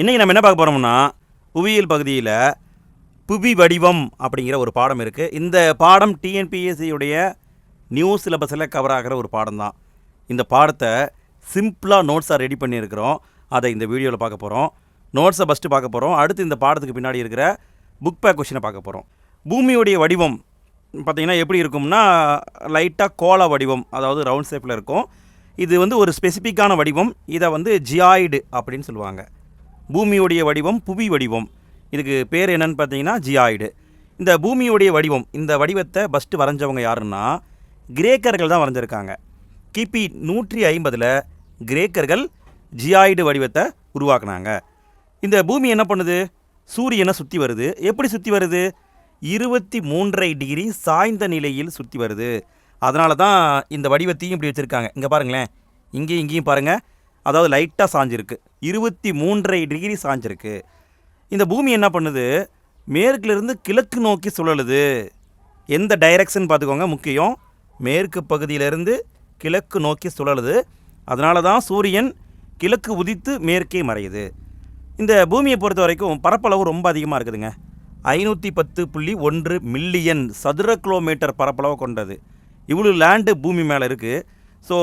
இன்றைக்கி நம்ம என்ன பார்க்க போகிறோம்னா புவியியல் பகுதியில் புவி வடிவம் அப்படிங்கிற ஒரு பாடம் இருக்குது இந்த பாடம் டிஎன்பிஎஸ்சியுடைய நியூ சிலபஸில் கவர் ஆகிற ஒரு பாடம் தான். இந்த பாடத்தை சிம்பிளாக நோட்ஸாக ரெடி பண்ணியிருக்கிறோம். அதை இந்த வீடியோவில் பார்க்க போகிறோம் நோட்ஸை ஃபஸ்ட்டு பார்க்க போகிறோம் அடுத்து இந்த பாடத்துக்கு பின்னாடி இருக்கிற புக் பேக் கொஷினை பார்க்க போகிறோம் பூமியுடைய வடிவம் பார்த்திங்கன்னா எப்படி இருக்கும்னா லைட்டாக கோள வடிவம் அதாவது ரவுண்ட் ஷேப்பில் இருக்கும். இது வந்து ஒரு ஸ்பெசிஃபிக்கான வடிவம். இதை வந்து ஜியாய்டு அப்படின்னு சொல்லுவாங்க. பூமியுடைய வடிவம் புவி வடிவம். இதுக்கு பேர் என்னன்னு பார்த்தீங்கன்னா ஜியாய்டு. இந்த பூமியுடைய வடிவம் இந்த வடிவத்தை ஃபஸ்ட்டு வரைஞ்சவங்க யாருன்னா கிரேக்கர்கள் தான் வரைஞ்சிருக்காங்க. கிபி நூற்றி ஐம்பதில் கிரேக்கர்கள் ஜியாய்டு வடிவத்தை உருவாக்குனாங்க. இந்த பூமி என்ன பண்ணுது? சூரியனை சுற்றி வருது. எப்படி சுற்றி வருது? இருபத்தி மூன்றரை டிகிரி சாய்ந்த நிலையில் சுற்றி வருது. அதனால தான் இந்த வடிவத்தையும் இப்படி வச்சுருக்காங்க. இங்கே பாருங்களேன். இங்கேயும் இங்கேயும் பாருங்கள் அதாவது லைட்டாக சாஞ்சிருக்கு. இருபத்தி மூன்றரை டிகிரி சாஞ்சிருக்கு. இந்த பூமி என்ன பண்ணுது? மேற்கிலிருந்து கிழக்கு நோக்கி சுழலுது. எந்த டைரக்ஷன் பார்த்துக்கோங்க முக்கியம். மேற்கு பகுதியிலிருந்து கிழக்கு நோக்கி சுழலுது. அதனால தான் சூரியன் கிழக்கு உதித்து மேற்கே மறையுது. இந்த பூமியை பொறுத்த வரைக்கும் பரப்பளவு ரொம்ப அதிகமாக இருக்குதுங்க. ஐநூற்றி பத்து புள்ளி ஒன்று மில்லியன் சதுர கிலோமீட்டர் பரப்பளவு கொண்டது. இவ்வளோ லேண்டு பூமி மேலே இருக்குது ஸோ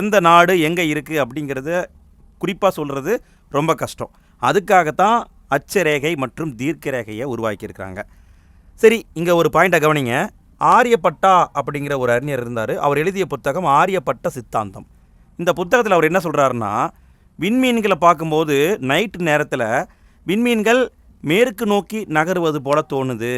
எந்த நாடு எங்கே இருக்குது அப்படிங்கிறத குறிப்பாக சொல்கிறது ரொம்ப கஷ்டம். அதுக்காகத்தான் அச்சரேகை மற்றும் தீர்க்க ரேகையை உருவாக்கியிருக்கிறாங்க. சரி இங்கே ஒரு பாயிண்ட்டை கவனிங்க. ஆரியப்பட்டா அப்படிங்கிற ஒரு அறிஞர் இருந்தார். அவர் எழுதிய புத்தகம் ஆரியப்பட்ட சித்தாந்தம். இந்த புத்தகத்தில் அவர் என்ன சொல்கிறாருன்னா விண்மீன்களை பார்க்கும்போது நைட்டு நேரத்தில் விண்மீன்கள் மேற்கு நோக்கி நகருவது போல தோணுது.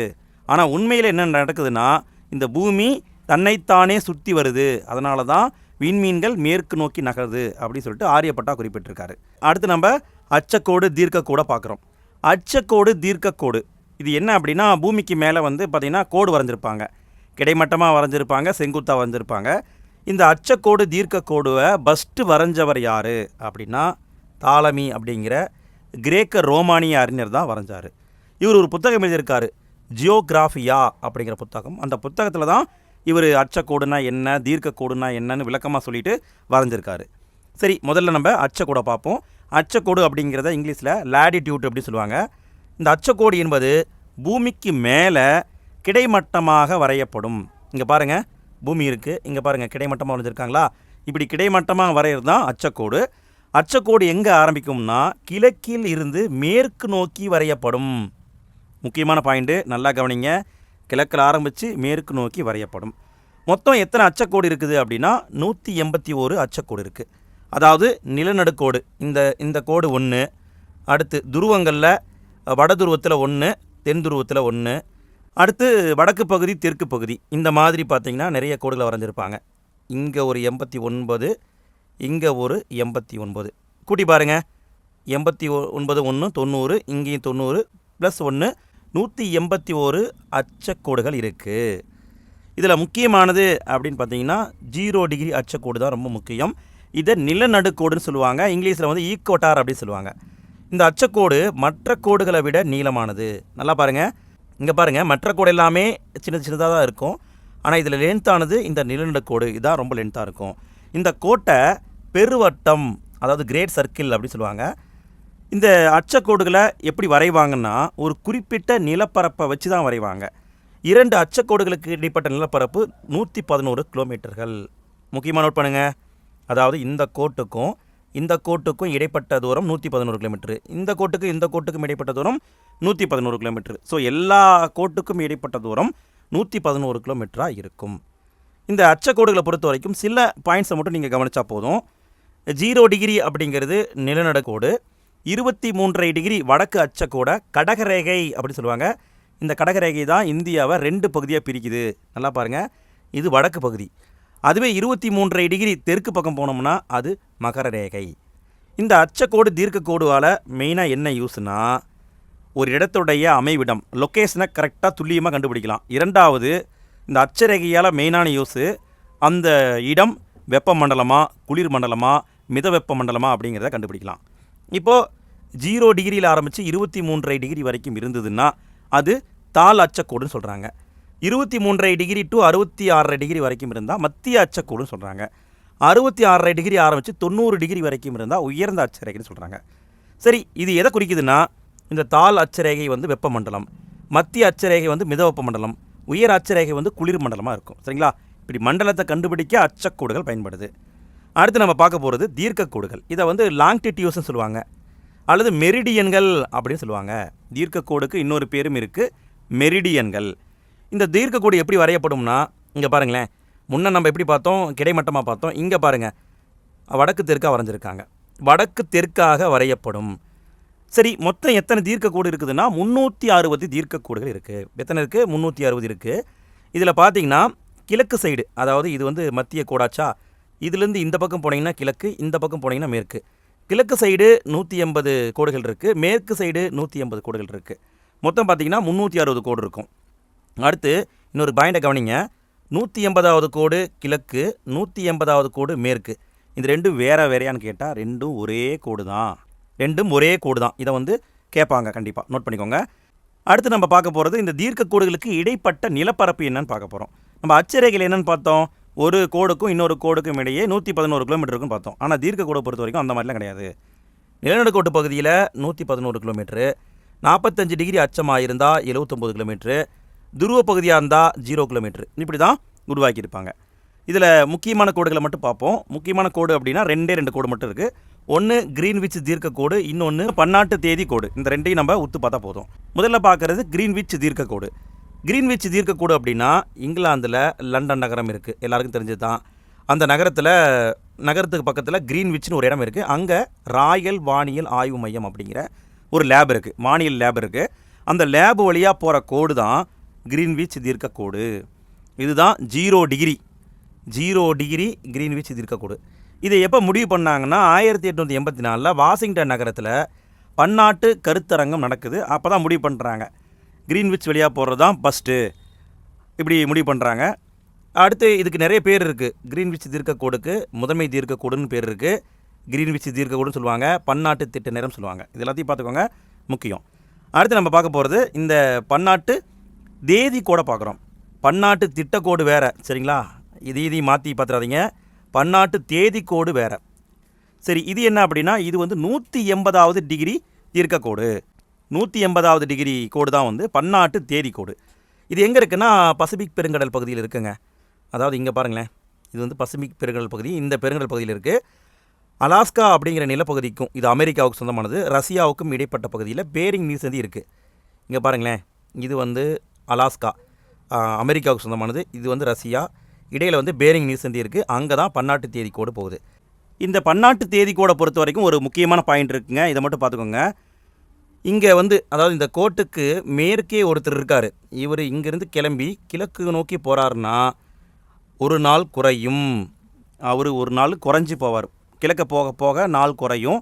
ஆனால் உண்மையில் என்ன நடக்குதுன்னா இந்த பூமி தன்னைத்தானே சுற்றி வருது. அதனால தான் விண்மீன்கள் மேற்கு நோக்கி நகருது அப்படின்னு சொல்லிட்டு ஆரியப்பட்டா குறிப்பிட்டிருக்காரு. அடுத்து நம்ம அச்சக்கோடு தீர்க்கக்கூட பார்க்குறோம். அச்சக்கோடு தீர்க்கக்கோடு. இது என்ன அப்படின்னா பூமிக்கு மேலே வந்து பார்த்திங்கன்னா கோடு வரைஞ்சிருப்பாங்க. கிடைமட்டமாக வரைஞ்சிருப்பாங்க செங்குத்தாக வரைஞ்சிருப்பாங்க. இந்த அச்சக்கோடு தீர்க்கக்கோடுவை ஃபஸ்ட்டு வரைஞ்சவர் யார் அப்படின்னா தாலமி அப்படிங்கிற கிரேக்க ரோமானிய அறிஞர் தான் வரைஞ்சார். இவர் ஒரு புத்தகம் எழுதியிருக்காரு ஜியோகிராஃபியா அப்படிங்கிற புத்தகம். அந்த புத்தகத்தில் தான் இவர் அச்சக்கோடுனா என்ன தீர்க்கக்கோடுனா என்னன்னு விளக்கமாக சொல்லிட்டு வரைஞ்சிருக்காரு. சரி முதல்ல நம்ம அச்சக்கோடை பார்ப்போம். அச்சக்கோடு அப்படிங்கிறத இங்கிலீஷில் லேடிடியூட் அப்படின்னு சொல்லுவாங்க. இந்த அச்சக்கோடு என்பது பூமிக்கு மேலே கிடைமட்டமாக வரையப்படும். இங்கே பாருங்கள் பூமி இருக்குது இங்கே பாருங்கள் கிடைமட்டமாக வரைஞ்சிருக்காங்களா? இப்படி கிடைமட்டமாக வரைகிறது தான் அச்சக்கோடு அச்சக்கோடு எங்கே ஆரம்பிக்கும்னா கிழக்கில் இருந்து மேற்கு நோக்கி வரையப்படும். முக்கியமான பாயிண்ட்டு நல்லா கவனிங்க. கிழக்கில் ஆரம்பித்து மேற்கு நோக்கி வரையப்படும். மொத்தம் எத்தனை அச்சக்கோடு இருக்குது அப்படின்னா நூற்றி எண்பத்தி ஓரு அச்சக்கோடு இருக்குது அதாவது நிலநடுக்கோடு இந்த இந்த கோடு ஒன்று அடுத்து துருவங்களில் வட துருவத்தில் ஒன்று தென் துருவத்தில் ஒன்று அடுத்து வடக்கு பகுதி தெற்கு பகுதி இந்த மாதிரி பார்த்தீங்கன்னா நிறைய கோடுகளை வரைஞ்சிருப்பாங்க. இங்கே ஒரு எண்பத்தி ஒன்பது இங்கே ஒரு எண்பத்தி ஒன்பது. கூட்டி பாருங்கள் எண்பத்தி ஒ- ஒன்பது ஒன்று தொண்ணூறு இங்கேயும் தொண்ணூறு ப்ளஸ் ஒன்று நூற்றி எண்பத்தி ஓரு அச்சக்கோடுகள் இருக்குது இதில் முக்கியமானது அப்படின்னு பார்த்தீங்கன்னா ஜீரோ டிகிரி அச்சக்கோடு தான் ரொம்ப முக்கியம். இதை நிலநடுக்கோடுன்னு சொல்லுவாங்க. இங்கிலீஷில் வந்து ஈக்கோட்டார் அப்படின்னு சொல்லுவாங்க. இந்த அச்சக்கோடு மற்ற கோடுகளை விட நீளமானது. நல்லா பாருங்கள் இங்கே பாருங்கள் மற்ற கோடு எல்லாமே சின்ன சின்னதாக தான் இருக்கும். ஆனால் இதில் லென்த்தானது இந்த நிலநடுக்கோடு. இதான் ரொம்ப லென்த்தாக இருக்கும். இந்த கோட்டை பெருவட்டம் அதாவது கிரேட் சர்க்கிள் அப்படின்னு சொல்லுவாங்க. இந்த அச்சக்கோடுகளை எப்படி வரைவாங்கன்னா ஒரு குறிப்பிட்ட நிலப்பரப்பை வச்சு தான் வரைவாங்க. இரண்டு அச்சக்கோடுகளுக்கு இடைப்பட்ட நிலப்பரப்பு நூற்றி பதினோரு கிலோமீட்டர்கள். முக்கியமாக நோட் பண்ணுங்கள் அதாவது இந்த கோட்டுக்கும் இந்த கோட்டுக்கும் இடைப்பட்ட தூரம் நூற்றி பதினோரு கிலோமீட்டர். இந்த கோட்டுக்கும் இந்த கோட்டுக்கும் இடைப்பட்ட தூரம் நூற்றி பதினோரு கிலோமீட்டர். ஸோ எல்லா கோட்டுக்கும் இடைப்பட்ட தூரம் நூற்றி பதினோரு கிலோமீட்டராக இருக்கும். இந்த அச்சக்கோடுகளை பொறுத்த வரைக்கும் சில பாயிண்ட்ஸை மட்டும் நீங்கள் கவனித்தா போதும். ஜீரோ டிகிரி அப்படிங்கிறது நிலநடுக்கோடு. இருபத்தி மூன்றரை டிகிரி வடக்கு அச்சக்கூட கடகரேகை அப்படின்னு சொல்லுவாங்க. இந்த கடகரேகை தான் இந்தியாவை ரெண்டு பகுதியாக பிரிக்குது. நல்லா பாருங்கள் இது வடக்கு பகுதி. அதுவே இருபத்தி மூன்றரை டிகிரி தெற்கு பக்கம் போனோம்னா அது மகர ரேகை. இந்த அச்சக்கோடு தீர்க்கக்கோடுவால் மெயினாக என்ன யூஸ்னால் ஒரு இடத்துடைய அமைவிடம் லொக்கேஷனை கரெக்டாக துல்லியமாக கண்டுபிடிக்கலாம். இரண்டாவது இந்த அச்சரேகையால் மெயினான யூஸு அந்த இடம் வெப்பமண்டலமா குளிர் மண்டலமாக மித வெப்ப மண்டலமாக அப்படிங்கிறத கண்டுபிடிக்கலாம். இப்போது ஜீரோ டிகிரியில் ஆரம்பித்து இருபத்தி மூன்றரை டிகிரி வரைக்கும் இருந்ததுன்னா அது தாள் அச்சக்கோடுன்னு சொல்கிறாங்க இருபத்தி மூன்றரை டிகிரி டு அறுபத்தி ஆறரை டிகிரி வரைக்கும் இருந்தால் மத்திய அச்சக்கோடுன்னு சொல்கிறாங்க அறுபத்தி ஆறரை டிகிரி ஆரம்பித்து தொண்ணூறு டிகிரி வரைக்கும் இருந்தால் உயர்ந்த அச்சரேகைன்னு சொல்கிறாங்க சரி இது எதை குறிக்குதுன்னா இந்த தாள் அச்சரேகை வந்து வெப்பமண்டலம் மத்திய அச்சரேகை வந்து மிதவெப்ப மண்டலம் உயர் அச்சரேகை வந்து குளிர் மண்டலமாக இருக்கும். சரிங்களா? இப்படி மண்டலத்தை கண்டுபிடிக்க அச்சக்கோடுகள் பயன்படுது. அடுத்து நம்ம பார்க்க போகிறது தீர்க்கக்கோடுகள் இதை வந்து லாங்டிடியூஸ்னு சொல்லுவாங்க. அல்லது மெரிடியன்கள் அப்படின்னு சொல்லுவாங்க. தீர்க்கக்கோடுக்கு இன்னொரு பேரும் இருக்குது மெரிடியன்கள். இந்த தீர்க்கக்கோடு எப்படி வரையப்படும்னா இங்கே பாருங்களேன். முன்ன நம்ம எப்படி பார்த்தோம்? கிடைமட்டமாக பார்த்தோம். இங்கே பாருங்கள் வடக்கு தெற்காக வரைஞ்சிருக்காங்க. வடக்கு தெற்காக வரையப்படும். சரி மொத்தம் எத்தனை தீர்க்கக்கோடு இருக்குதுன்னா முந்நூற்றி அறுபது தீர்க்கக்கோடுகள் இருக்குது எத்தனை இருக்குது முந்நூற்றி அறுபது இருக்குது இதில் பார்த்தீங்கன்னா கிழக்கு சைடு அதாவது இது வந்து மத்திய கோடாச்சா? இதுலேருந்து இந்த பக்கம் போனீங்கன்னா கிழக்கு இந்த பக்கம் போனீங்கன்னா மேற்கு. கிழக்கு சைடு நூற்றி எண்பது கோடுகள் இருக்குது மேற்கு சைடு நூற்றி எண்பது கோடுகள் இருக்குது மொத்தம் பார்த்தீங்கன்னா முந்நூற்றி அறுபது கோடு இருக்கும். அடுத்து இன்னொரு பாயிண்டை கவனிங்க. நூற்றி எண்பதாவது கோடு கிழக்கு நூற்றி எண்பதாவது கோடு மேற்கு. இந்த ரெண்டும் வேற வேறையான்னு கேட்டால் ரெண்டும் ஒரே கோடு தான். ரெண்டும் ஒரே கோடு தான். இதை வந்து கேட்பாங்க கண்டிப்பாக நோட் பண்ணிக்கோங்க. அடுத்து நம்ம பார்க்க போகிறது இந்த தீர்க்க கோடுகளுக்கு இடைப்பட்ட நிலப்பரப்பு என்னன்னு பார்க்க போகிறோம் நம்ம அச்சரேகையில் என்னன்னு பார்த்தோம். ஒரு கோடுக்கும் இன்னொரு கோடுக்கும் இடையே நூற்றி பதினோரு கிலோமீட்டருக்கும் பார்த்தோம். ஆனால் தீர்க்க கோடை பொறுத்த வரைக்கும் அந்த மாதிரிலாம் கிடையாது. நிலநடுக்கோட்டு பகுதியில் நூற்றி பதினோரு கிலோமீட்ரு நாற்பத்தஞ்சு டிகிரி அச்சமாக இருந்தால் எழுபத்தொம்போது கிலோமீட்ரு துருவ பகுதியாக இருந்தால் ஜீரோ கிலோமீட்ரு இப்படி தான் உருவாக்கியிருப்பாங்க. இதில் முக்கியமான கோடுகளை மட்டும் பார்ப்போம். முக்கியமான கோடு அப்படின்னா ரெண்டே ரெண்டு கோடு மட்டும் இருக்குது ஒன்று கிரீன்விச் தீர்க்க கோடு இன்னொன்று பன்னாட்டு தேதி கோடு. இந்த ரெண்டையும் நம்ம உத்து பார்த்தா போதும். முதல்ல பார்க்குறது கிரீன்விச் தீர்க்க கோடு. கிரீன்விச் தீர்க்க அப்படின்னா இங்கிலாந்தில் லண்டன் நகரம் இருக்குது எல்லாருக்கும் தெரிஞ்சது தான் அந்த நகரத்தில் நகரத்துக்கு பக்கத்தில் கிரீன்விச்னு ஒரு இடம் இருக்குது அங்கே ராயல் வானியல் ஆய்வு மையம் அப்படிங்கிற ஒரு லேப் இருக்குது வானியல் லேப் இருக்குது அந்த லேப் வழியாக போகிற கோடு தான் கிரீன்விச் தீர்க்க இதுதான் zero degree. Zero degree Greenwich தீர்க்கக்கூடு. இதை எப்போ முடிவு பண்ணாங்கன்னா ஆயிரத்தி எட்நூற்றி எண்பத்தி நாலில் வாஷிங்டன் நகரத்தில் பன்னாட்டு கருத்தரங்கம் நடக்குது. அப்போ தான் முடிவு பண்ணுறாங்க கிரீன்விச் வழியாக போகிறது தான் ஃபஸ்ட்டு இப்படி முடிவு பண்ணுறாங்க அடுத்து இதுக்கு நிறைய பேர் இருக்குது கிரீன்விச் தீர்க்கக்கோடுக்கு முதன்மை தீர்க்கக்கோடுன்னு பேர் இருக்குது கிரீன்விச் தீர்க்கக்கோடுன்னு சொல்லுவாங்க. பன்னாட்டு திட்ட நேரம் சொல்லுவாங்க. இது எல்லாத்தையும் பார்த்துக்கோங்க. முக்கியம். அடுத்து நம்ம பார்க்க போகிறது இந்த பன்னாட்டு தேதி கோடை பார்க்குறோம். பன்னாட்டு திட்டக்கோடு வேறு. சரிங்களா? இது இதையும் மாற்றி பார்த்துறாதீங்க பன்னாட்டு தேதி கோடு வேறு. சரி இது என்ன அப்படின்னா இது வந்து நூற்றி எண்பதாவது டிகிரி தீர்க்கக்கோடு நூற்றி எண்பதாவது டிகிரி கோடு தான் வந்து பன்னாட்டு தேதி கோடு இது எங்கே இருக்குன்னா பசிபிக் பெருங்கடல் பகுதியில் இருக்குங்க. அதாவது இங்கே பாருங்களேன். இது வந்து பசிபிக் பெருங்கடல் பகுதி. இந்த பெருங்கடல் பகுதியில் இருக்குது அலாஸ்கா அப்படிங்கிற நிலப்பகுதிக்கும் இது அமெரிக்காவுக்கு சொந்தமானது. ரஷ்யாவுக்கும் இடைப்பட்ட பகுதியில் பேரிங் நீர்சந்தி இருக்குது இங்கே பாருங்களேன். இது வந்து அலாஸ்கா. அமெரிக்காவுக்கு சொந்தமானது. இது வந்து ரஷ்யா. இடையில் வந்து பேரிங் நீர்சந்தி இருக்குது அங்கே தான் பன்னாட்டு தேதி கோடு போகுது. இந்த பன்னாட்டு தேதி பொறுத்த வரைக்கும் ஒரு முக்கியமான பாயிண்ட் இருக்குங்க. இதை மட்டும் பார்த்துக்கோங்க. இங்கே வந்து அதாவது இந்த கோட்டுக்கு மேற்கே ஒருத்தர் இருக்கார். இவர் இங்கேருந்து கிளம்பி கிழக்கு நோக்கி போகிறாருன்னா ஒரு நாள் குறையும். அவர் ஒரு நாள் குறைஞ்சி போவார். கிழக்க போக போக நாள் குறையும்.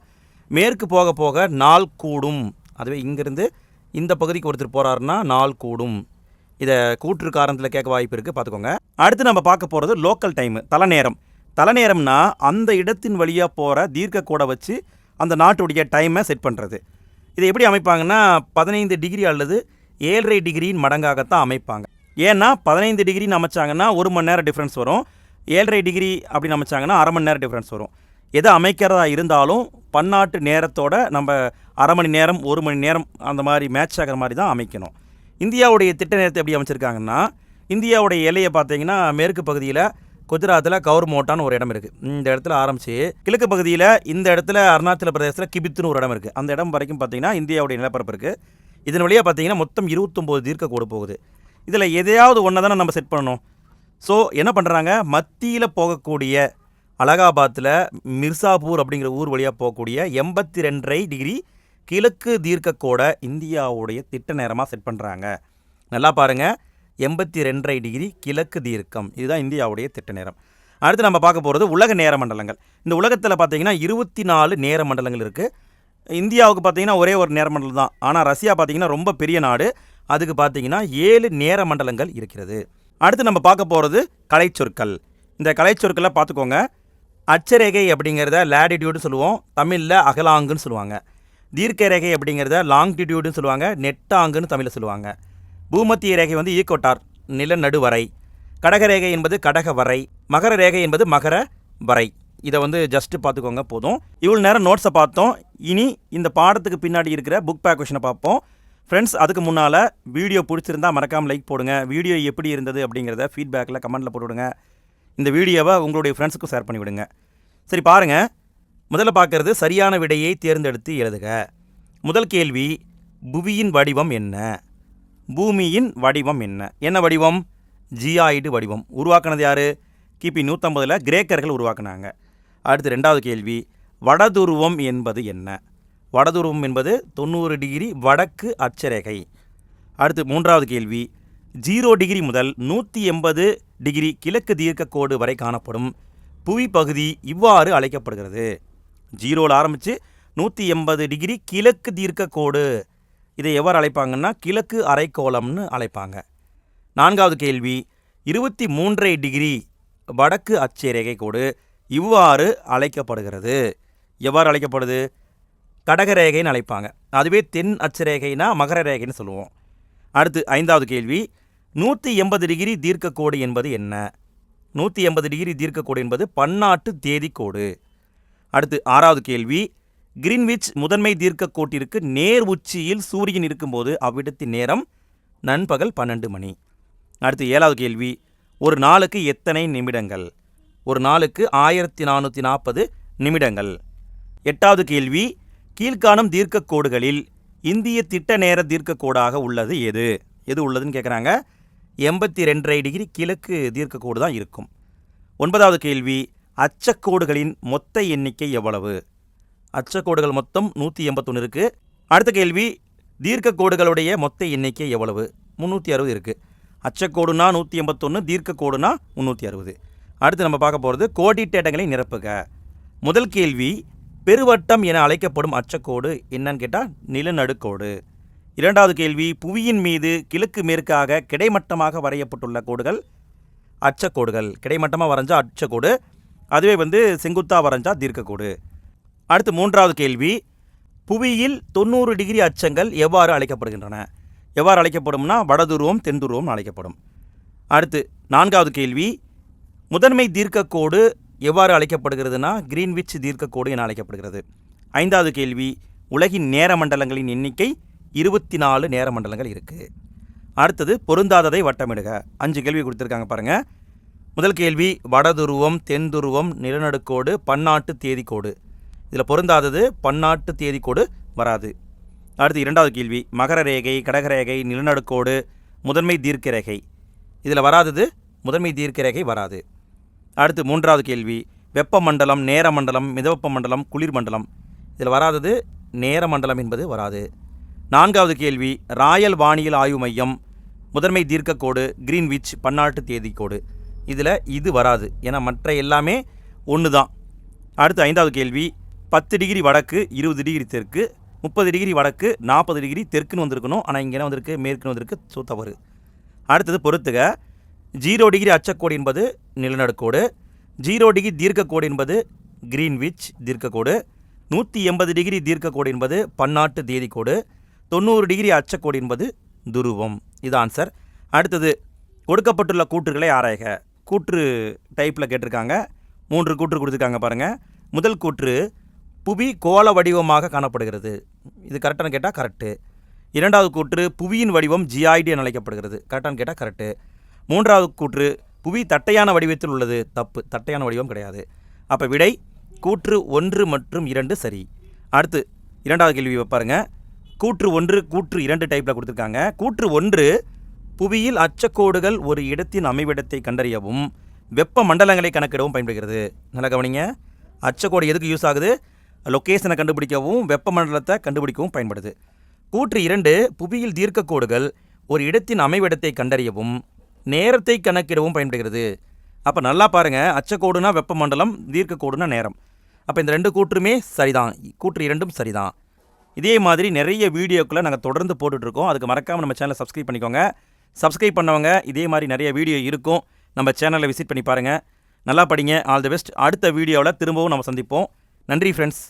மேற்கு போக போக நாள் கூடும். அதுவே இங்கேருந்து இந்த பகுதிக்கு ஒருத்தர் போகிறாருன்னா நாள் கூடும். இதை கூற்று காரணத்தில் கேட்க வாய்ப்பு இருக்குது பார்த்துக்கோங்க. அடுத்து நம்ம பார்க்க போகிறது லோக்கல் டைமு தலைநேரம். தலைநேரம்னா அந்த இடத்தின் வழியாக போகிற தீர்க்க கோடை வச்சு அந்த நாட்டுடைய டைமை செட் பண்ணுறது இதை எப்படி அமைப்பாங்கன்னா பதினைந்து டிகிரி அல்லது ஏழரை டிகிரியின் மடங்காகத்தான் அமைப்பாங்க. ஏன்னா பதினைந்து டிகிரின்னு அமைச்சாங்கன்னா ஒரு மணி நேரம் டிஃப்ரென்ஸ் வரும். ஏழரை டிகிரி அப்படின்னு அமைச்சாங்கன்னா அரை மணி நேரம் டிஃப்ரென்ஸ் வரும். எதை அமைக்கிறதா இருந்தாலும் பன்னாட்டு நேரத்தோட நம்ம அரை மணி நேரம் ஒரு மணி நேரம் அந்த மாதிரி மேட்ச் ஆகிற மாதிரி தான் அமைக்கணும். இந்தியாவுடைய திட்ட நேரத்தை எப்படி அமைச்சிருக்காங்கன்னா இந்தியாவுடைய எல்லையை பார்த்தீங்கன்னா மேற்கு பகுதியில் குஜராத்தில் கவுர்மோட்டான்னு ஒரு இடம் இருக்குது இந்த இடத்துல ஆரம்பித்து கிழக்கு பகுதியில் இந்த இடத்துல அருணாச்சல பிரதேசத்தில் கிபித்துன்னு ஒரு இடம் இருக்குது அந்த இடம் வரைக்கும் பார்த்தீங்கன்னா இந்தியாவுடைய நிலப்பரப்பு இருக்குது இதன் வழியாக பார்த்தீங்கன்னா மொத்தம் இருபத்தொம்போது தீர்க்க கோடு போகுது. இதில் எதையாவது ஒன்றை தானே நம்ம செட் பண்ணணும். ஸோ என்ன பண்ணுறாங்க மத்தியில் போகக்கூடிய அலகாபாத்தில் மிர்சாபூர் அப்படிங்கிற ஊர் வழியாக போகக்கூடிய எண்பத்தி ரெண்டரை டிகிரி கிழக்கு தீர்க்கக்கோடை இந்தியாவுடைய திட்ட நேரமாக செட் பண்ணுறாங்க நல்லா பாருங்கள் எண்பத்தி ரெண்டரை டிகிரி கிழக்கு தீர்க்கம். இதுதான் இந்தியாவுடைய திட்ட நேரம். அடுத்து நம்ம பார்க்க போகிறது உலக நேர மண்டலங்கள். இந்த உலகத்தில் பார்த்தீங்கன்னா இருபத்தி நாலு நேர மண்டலங்கள் இருக்குது இந்தியாவுக்கு பார்த்தீங்கன்னா ஒரே ஒரு நேர மண்டலம் தான். ஆனால் ரஷ்யா பார்த்தீங்கன்னா ரொம்ப பெரிய நாடு. அதுக்கு பார்த்தீங்கன்னா ஏழு நேர மண்டலங்கள் இருக்கிறது. அடுத்து நம்ம பார்க்க போகிறது கலைச்சொற்கள். இந்த கலைச்சொற்களை பார்த்துக்கோங்க. அச்சரேகை அப்படிங்கிறத லேடிடியூடு சொல்லுவோம். தமிழில் அகலாங்குன்னு சொல்லுவாங்க. தீர்க்க ரேகை அப்படிங்கிறத லாங்டிடியூடுன்னு சொல்லுவாங்க. நெட்டாங்குன்னு தமிழில் சொல்லுவாங்க. பூமத்திய ரேகை வந்து ஈக்கோட்டார் நிலநடுவரை கடக ரேகை என்பது கடக வரை மகர ரேகை என்பது மகர வரை. இதை வந்து ஜஸ்ட்டு பார்த்துக்கோங்க போதும். இவ்வளோ நேரம் நோட்ஸை பார்த்தோம். இனி இந்த பாடத்துக்கு பின்னாடி இருக்கிற புக் பேக் கொஷனை பார்ப்போம். ஃப்ரெண்ட்ஸ் அதுக்கு முன்னால் வீடியோ பிடிச்சிருந்தா மறக்காமல் லைக் போடுங்க. வீடியோ எப்படி இருந்தது அப்படிங்கிறத ஃபீட்பேக்கில் கமெண்ட்டில் போட்டுவிடுங்க இந்த வீடியோவை உங்களுடைய ஃப்ரெண்ட்ஸுக்கும் ஷேர் பண்ணி விடுங்க. சரி பாருங்கள் முதல்ல பார்க்கறது சரியான விடையை தேர்ந்தெடுத்து எழுதுக. முதல் கேள்வி புவியின் வடிவம் என்ன? பூமியின் வடிவம் என்ன? என்ன வடிவம்? ஜியாய்டு வடிவம். உருவாக்குனது யார்? கிபி நூற்றம்பதில் கிரேக்கர்கள் உருவாக்குனாங்க. அடுத்து ரெண்டாவது கேள்வி வடதுருவம் என்பது என்ன? வடதுருவம் என்பது தொண்ணூறு டிகிரி வடக்கு அட்சரேகை. அடுத்து மூன்றாவது கேள்வி ஜீரோ டிகிரி முதல் நூற்றி எண்பது டிகிரி கிழக்கு தீர்க்கக்கோடு வரை காணப்படும் புவி பகுதி இவ்வாறு அழைக்கப்படுகிறது. ஜீரோவில் ஆரம்பித்து நூற்றி எண்பது டிகிரி கிழக்கு தீர்க்கக்கோடு. இதை எவ்வாறு அழைப்பாங்கன்னா கிழக்கு அரைக்கோளம்னு அழைப்பாங்க. நான்காவது கேள்வி இருபத்தி மூன்றரை டிகிரி வடக்கு அச்சரேகை கோடு இவ்வாறு அழைக்கப்படுகிறது. எவ்வாறு அழைக்கப்படுது? கடகரேகைன்னு அழைப்பாங்க. அதுவே தென் அச்சரேகைனா மகர ரேகைன்னு சொல்லுவோம். அடுத்து ஐந்தாவது கேள்வி நூற்றி எண்பது டிகிரி தீர்க்கக்கோடு என்பது என்ன? நூற்றி எண்பது டிகிரி தீர்க்கக்கோடு என்பது பன்னாட்டு தேதி கோடு அடுத்து ஆறாவது கேள்வி கிரீன்விச் முதன்மை தீர்க்கக்கோட்டிற்கு நேர் உச்சியில் சூரியன் இருக்கும்போது அவ்விடத்தின் நேரம் நண்பகல் பன்னெண்டு மணி. அடுத்து ஏழாவது கேள்வி. ஒரு நாளுக்கு எத்தனை நிமிடங்கள்? ஒரு நாளுக்கு ஆயிரத்தி நானூற்றி நாற்பது நிமிடங்கள். எட்டாவது கேள்வி. கீழ்காணும் தீர்க்கக்கோடுகளில் இந்திய திட்ட நேர தீர்க்கக்கோடாக உள்ளது எது? எது உள்ளதுன்னு கேட்குறாங்க எண்பத்தி ரெண்டரை டிகிரி கிழக்கு தீர்க்கக்கோடு தான் இருக்கும். ஒன்பதாவது கேள்வி. அச்சக்கோடுகளின் மொத்த எண்ணிக்கை எவ்வளவு? அச்சக்கோடுகள் மொத்தம் நூற்றி எண்பத்தொன்று இருக்குது அடுத்த கேள்வி தீர்க்கக்கோடுகளுடைய மொத்த எண்ணிக்கை எவ்வளவு? முந்நூற்றி அறுபது இருக்குது அச்சக்கோடுனா நூற்றி எண்பத்தொன்று தீர்க்கக்கோடுனா முந்நூற்றி அறுபது. அடுத்து நம்ம பார்க்க போகிறது கோடிட்ட இடங்களை நிரப்புக. முதல் கேள்வி பெருவட்டம் என அழைக்கப்படும் அச்சக்கோடு என்னன்னு கேட்டால் நிலநடுக்கோடு. இரண்டாவது கேள்வி புவியின் மீது கிழக்கு மேற்காக கிடைமட்டமாக வரையப்பட்டுள்ள கோடுகள்? அச்சக்கோடுகள் கிடைமட்டமாக வரைஞ்சா அச்சக்கோடு அதுவே வந்து செங்குத்தாக வரைஞ்சா தீர்க்கக்கோடு அடுத்து மூன்றாவது கேள்வி. புவியில் தொண்ணூறு டிகிரி அச்சங்கள் எவ்வாறு அழைக்கப்படுகின்றன? எவ்வாறு அழைக்கப்படும்னா வடதுருவம் தென்துருவம் அழைக்கப்படும். அடுத்து நான்காவது கேள்வி. முதன்மை தீர்க்கக்கோடு எவ்வாறு அழைக்கப்படுகிறதுனா கிரீன்விச் தீர்க்கக்கோடு என அழைக்கப்படுகிறது. ஐந்தாவது கேள்வி. உலகின் நேர மண்டலங்களின் எண்ணிக்கை இருபத்தி நாலு நேர மண்டலங்கள் இருக்குது அடுத்தது பொருந்தாததை வட்டமிடுக. அஞ்சு கேள்வி கொடுத்துருக்காங்க பாருங்கள் முதல் கேள்வி வடதுருவம் தென்துருவம் நிலநடுக்கோடு பன்னாட்டு தேதிக்கோடு. இதில் பொருந்தாதது பன்னாட்டு தேதி கோடு வராது. அடுத்து இரண்டாவது கேள்வி மகர ரேகை கடகரேகை நிலநடுக்கோடு முதன்மை தீர்க்க ரேகை. இதில் வராதது முதன்மை தீர்க்க ரேகை வராது. அடுத்து மூன்றாவது கேள்வி வெப்பமண்டலம் நேரமண்டலம் மிதவெப்ப மண்டலம் குளிர் மண்டலம். இதில் வராதது நேர மண்டலம் என்பது வராது. நான்காவது கேள்வி ராயல் வானியல் ஆய்வு மையம் முதன்மை தீர்க்கக்கோடு கிரீன்விச் பன்னாட்டு தேதி கோடு இதில் இது வராது. ஏன்னா மற்ற எல்லாமே ஒன்று தான் அடுத்து ஐந்தாவது கேள்வி பத்து டிகிரி வடக்கு இருபது டிகிரி தெற்கு முப்பது டிகிரி வடக்கு நாற்பது டிகிரி தெற்குன்னு வந்திருக்கணும். ஆனால் இங்கே என்ன வந்திருக்கு? மேற்குன்னு வந்திருக்கு. ஸோ தவறு. அடுத்தது பொறுத்துக. ஜீரோ டிகிரி அச்சக்கோடு என்பது நிலநடுக்கோடு. ஜீரோ டிகிரி தீர்க்கக்கோடு என்பது கிரீன்விச் தீர்க்கக்கோடு. நூற்றி எண்பது டிகிரி தீர்க்கக்கோடு என்பது பன்னாட்டு தேதிக்கோடு. தொண்ணூறு டிகிரி அச்சக்கோடு என்பது துருவம். இது ஆன்சர் அடுத்தது கொடுக்கப்பட்டுள்ள கூற்றுகளை ஆராய்க. கூற்று டைப்பில் கேட்டிருக்காங்க. மூன்று கூற்று கொடுத்துருக்காங்க பாருங்கள் முதல் கூற்று புவி கோள வடிவமாக காணப்படுகிறது. இது கரெக்டானு கேட்டால் கரெக்டு இரண்டாவது கூற்று புவியின் வடிவம் ஜியாய்டு என அழைக்கப்படுகிறது. கரெக்டானு கேட்டால் கரெக்டு மூன்றாவது கூற்று புவி தட்டையான வடிவத்தில் உள்ளது. தப்பு. தட்டையான வடிவம் கிடையாது. அப்போ விடை கூற்று ஒன்று மற்றும் இரண்டு சரி. அடுத்து இரண்டாவது கேள்வி பாருங்க. கூற்று ஒன்று கூற்று இரண்டு டைப்பில் கொடுத்துருக்காங்க. கூற்று ஒன்று புவியில் அச்சக்கோடுகள் ஒரு இடத்தின் அமைவிடத்தை கண்டறியவும் வெப்ப மண்டலங்களை கணக்கிடவும் பயன்படுகிறது. நல்லா கவனிங்க. அச்சக்கோடு எதுக்கு யூஸ் ஆகுது? லொக்கேஷனை கண்டுபிடிக்கவும் வெப்பமண்டலத்தை கண்டுபிடிக்கவும் பயன்படுது. கூற்று இரண்டு புவியில் தீர்க்கக்கோடுகள் ஒரு இடத்தின் அமைவிடத்தை கண்டறியவும் நேரத்தை கணக்கிடவும் பயன்படுகிறது. அப்போ நல்லா பாருங்கள் அச்சக்கோடுனா வெப்பமண்டலம் தீர்க்கக்கோடுனா நேரம். அப்போ இந்த ரெண்டு கூற்றுமே சரிதான். கூற்று இரண்டும் சரிதான். இதே மாதிரி நிறைய வீடியோக்களை நாங்கள் தொடர்ந்து போட்டுட்ருக்கோம். அதுக்கு மறக்காமல் நம்ம சேனலை சப்ஸ்கிரைப் பண்ணிக்கோங்க. சப்ஸ்கிரைப் பண்ணவங்க இதே மாதிரி நிறைய வீடியோ இருக்கும். நம்ம சேனலை விசிட் பண்ணி பாருங்கள் நல்லா படிங்க. All the best. அடுத்த வீடியோவில் திரும்பவும் நம்ம சந்திப்போம். நன்றி ஃப்ரெண்ட்ஸ்